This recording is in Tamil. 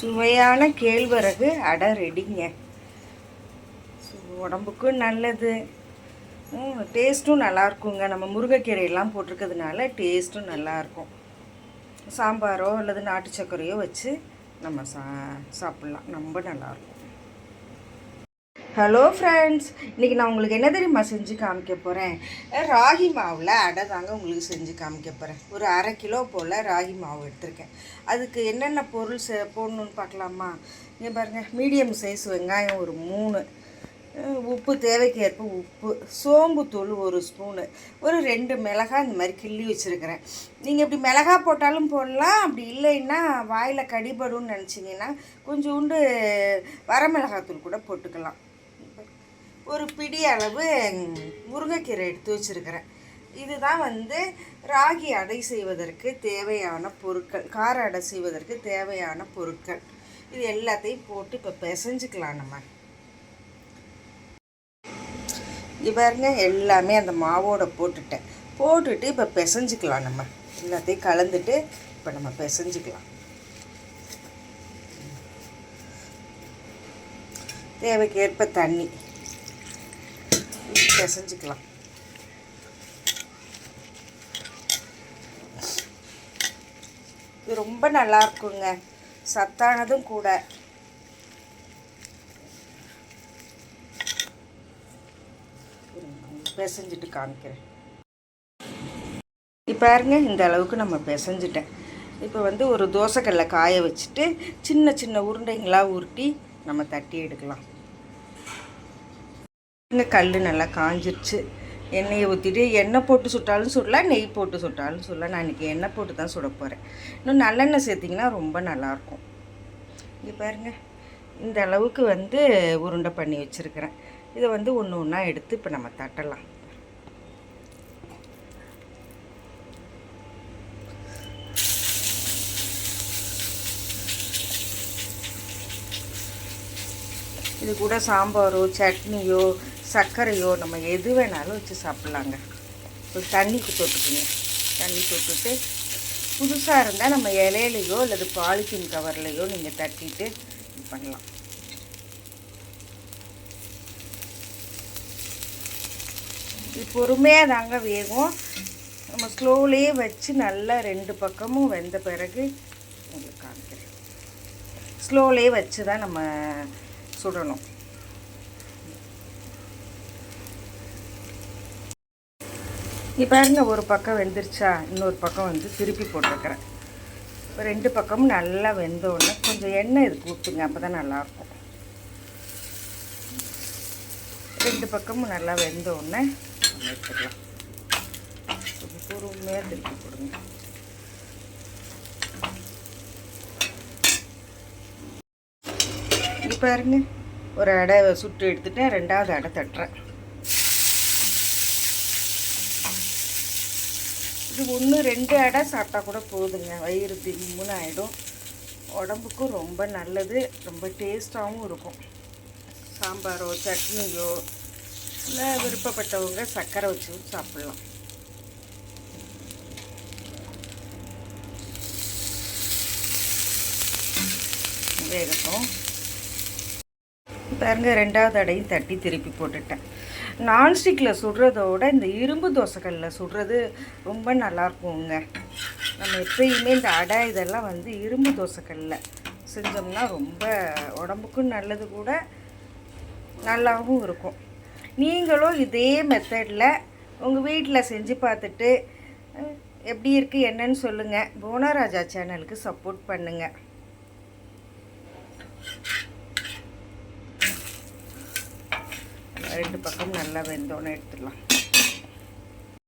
சுவையான கேழ்வரகு அடை ரெடிங்க. உடம்புக்கும் நல்லது. டேஸ்ட்டும் நல்லாயிருக்குங்க நம்ம முருங்கைக்கீரையெல்லாம் போட்டிருக்கிறதுனால டேஸ்ட்டும் நல்லாயிருக்கும் சாம்பாரோ அல்லது நாட்டு சர்க்கரையோ வச்சு நம்ம சா சாப்பிட்லாம். ரொம்ப நல்லாயிருக்கும் ஹலோ ஃப்ரெண்ட்ஸ் இன்றைக்கி நான் உங்களுக்கு என்ன தெரியுமா செஞ்சு காமிக்க போகிறேன் ராகி மாவில் அடை தாங்க உங்களுக்கு செஞ்சு காமிக்க போகிறேன் ஒரு அரை கிலோ போல் ராகி மாவு எடுத்திருக்கேன். அதுக்கு என்னென்ன பொருள் செ போடணுன்னு பார்க்கலாமா? இங்கே பாருங்கள் மீடியம் சைஸ் வெங்காயம் ஒரு மூணு. உப்பு தேவைக்கு ஏற்ப உப்பு சோம்புத்தூள் ஒரு ஸ்பூனு ஒரு ரெண்டு மிளகாய் இந்த மாதிரி கிள்ளி வச்சுருக்கிறேன். நீங்கள் இப்படி மிளகாய் போட்டாலும் போடலாம். அப்படி இல்லைன்னா வாயில் கடிபடும்னு நினச்சிங்கன்னா கொஞ்சோண்டு வரமிளகாத்தூள் கூட போட்டுக்கலாம். ஒரு பிடி அளவு முருங்கைக்கீரை எடுத்து வச்சுருக்கிறேன். இதுதான் வந்து ராகி அடை செய்வதற்கு தேவையான பொருட்கள் கார அடை செய்வதற்கு தேவையான பொருட்கள். இது எல்லாத்தையும் போட்டு இப்போ பிசைஞ்சுக்கலாம் நம்ம. இது பாருங்க எல்லாமே அந்த மாவோட போட்டுட்டேன். போட்டுட்டு இப்போ பிசைஞ்சுக்கலாம் நம்ம. எல்லாத்தையும் கலந்துட்டு இப்போ நம்ம பிசைஞ்சுக்கலாம். தேவைக்கேற்ப தண்ணி. பிசைஞ்சிக்கலாம். இது ரொம்ப நல்லா இருக்குங்க சத்தானதும் கூட. பிசைஞ்சிட்டு காமிக்கிறேன். இப்போ பாருங்க இந்த அளவுக்கு நம்ம பிசைஞ்சிட்டேன். இப்போ வந்து ஒரு தோசைக்கல்ல காய வச்சுட்டு சின்ன சின்ன உருண்டைங்களாக உருட்டி நம்ம தட்டி எடுக்கலாம். இந்த கல் நல்லா காஞ்சிருச்சு. எண்ணெயை ஊற்றிட்டு எண்ணெய் போட்டு சுட்டாலும் சுடலாம் நெய் போட்டு சுட்டாலும் சுடலாம் நான் இன்றைக்கி எண்ணெய் போட்டு தான் சுட போகிறேன் இன்னும் நல்லெண்ணெய் சேர்த்திங்கன்னா ரொம்ப நல்லாயிருக்கும் இங்கே பாருங்க. இந்த அளவுக்கு வந்து உருண்டை பண்ணி வச்சுருக்கிறேன். இதை வந்து ஒன்று ஒன்றா எடுத்து இப்போ நம்ம தட்டலாம். இது கூட சாம்பாரோ சட்னியோ சர்க்கரையோ நம்ம எது வேணாலும் வச்சு சாப்பிட்லாங்க. ஒரு தண்ணிக்கு தொட்டுக்குங்க. தண்ணி தொட்டுட்டு புதுசாக இருந்தால் நம்ம இலையிலையோ அல்லது பாலித்தீன் கவர்லையோ நீங்கள் தட்டிட்டு இது பண்ணலாம். இது பொறுமையாக தாங்க வேகும். நம்ம ஸ்லோவிலேயே வச்சு நல்லா ரெண்டு பக்கமும் வெந்த பிறகு உங்களுக்கு காமிக்கிறேன். ஸ்லோவிலேயே வச்சு தான் நம்ம சுடணும். இப்போ பாருங்க ஒரு பக்கம் வெந்துருச்சா இன்னொரு பக்கம் வந்து திருப்பி போட்டிருக்கிறேன். இப்போ ரெண்டு பக்கமும் நல்லா வெந்த உடனே கொஞ்சம் எண்ணெய் இதுக்கு ஊற்றுங்க அப்போ தான் நல்லாயிருக்கும். ரெண்டு பக்கமும் நல்லா வெந்த உடனே எடுத்துக்கலாம். கொஞ்சம் பொறுமையாக திருப்பி போடுங்க. இப்போ பாருங்க. ஒரு அடை சுட்டு எடுத்துட்டேன் ரெண்டாவது அடை தட்டுறேன். இது ஒன்று ரெண்டு அடை சாப்பிட்டா கூட போதுங்க. வயிறு திம்முன்னு ஆகிடும் உடம்புக்கும் ரொம்ப நல்லது. ரொம்ப டேஸ்ட்டாகவும் இருக்கும். சாம்பாரோ சட்னியோ இல்லை விருப்பப்பட்டவங்க சர்க்கரை வச்சு சாப்பிட்லாம். வேகட்டும். பாருங்க ரெண்டாவது அடையும் தட்டி திருப்பி போட்டுட்டேன். நான்ஸ்டிக்கில் சுடுறதோட இந்த இரும்பு தோசைக்கல்லில் சுடுறது ரொம்ப நல்லாயிருக்குங்க நம்ம எப்பயுமே இந்த அடை இதெல்லாம் வந்து இரும்பு தோசைகளில் செஞ்சோம்னா ரொம்ப உடம்புக்கும் நல்லது கூட நல்லாவும் இருக்கும். நீங்களும் இதே மெத்தடில் உங்கள் வீட்டில் செஞ்சு பார்த்துட்டு எப்படி இருக்குது என்னன்னு சொல்லுங்கள் புவனராஜா சேனலுக்கு சப்போர்ட் பண்ணுங்கள் ரெண்டு பக்கம் நல்லா வெந்தோன்னு எடுத்துடலாம்.